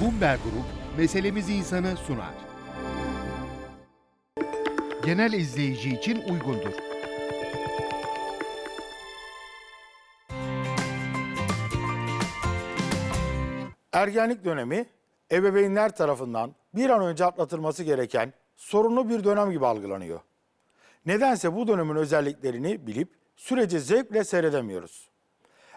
Bumber Grup meselemizi insanı sunar. Genel izleyici için uygundur. Ergenlik dönemi ebeveynler tarafından bir an önce atlatılması gereken sorunlu bir dönem gibi algılanıyor. Nedense bu dönemin özelliklerini bilip süreci zevkle seyredemiyoruz.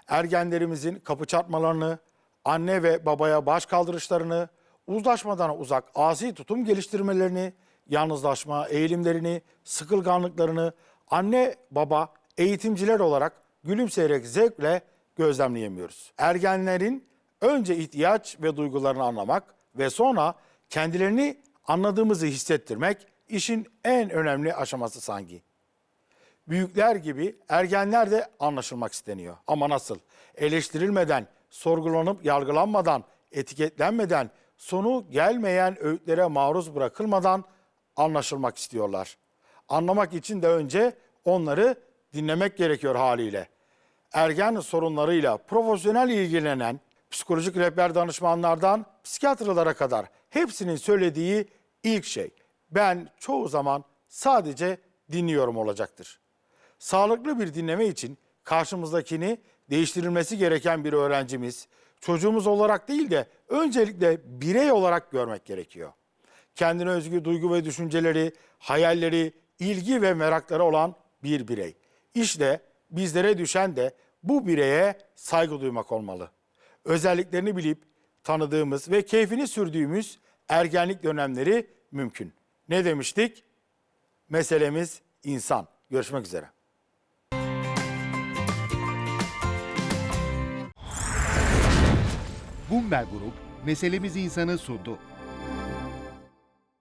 Ergenlerimizin kapı çarpmalarını, anne ve babaya baş kaldırışlarını, uzlaşmadan uzak asi tutum geliştirmelerini, yalnızlaşma eğilimlerini, sıkılganlıklarını anne baba eğitimciler olarak gülümseyerek zevkle gözlemleyemiyoruz. Ergenlerin önce ihtiyaç ve duygularını anlamak ve sonra kendilerini anladığımızı hissettirmek işin en önemli aşaması sanki. Büyükler gibi ergenler de anlaşılmak isteniyor. Ama nasıl? Eleştirilmeden, sorgulanıp yargılanmadan, etiketlenmeden, sonu gelmeyen öğütlere maruz bırakılmadan anlaşılmak istiyorlar. Anlamak için de önce onları dinlemek gerekiyor haliyle. Ergen sorunlarıyla profesyonel ilgilenen psikolojik rehber danışmanlardan psikiyatrlara kadar hepsinin söylediği ilk şey ben çoğu zaman sadece dinliyorum olacaktır. Sağlıklı bir dinleme için karşımızdakini değiştirilmesi gereken bir öğrencimiz, çocuğumuz olarak değil de öncelikle birey olarak görmek gerekiyor. Kendine özgü duygu ve düşünceleri, hayalleri, ilgi ve merakları olan bir birey. İşte bizlere düşen de bu bireye saygı duymak olmalı. Özelliklerini bilip tanıdığımız ve keyfini sürdüğümüz ergenlik dönemleri mümkün. Ne demiştik? Meselemiz insan. Görüşmek üzere. Bumber Grup meselemizi insanı sundu.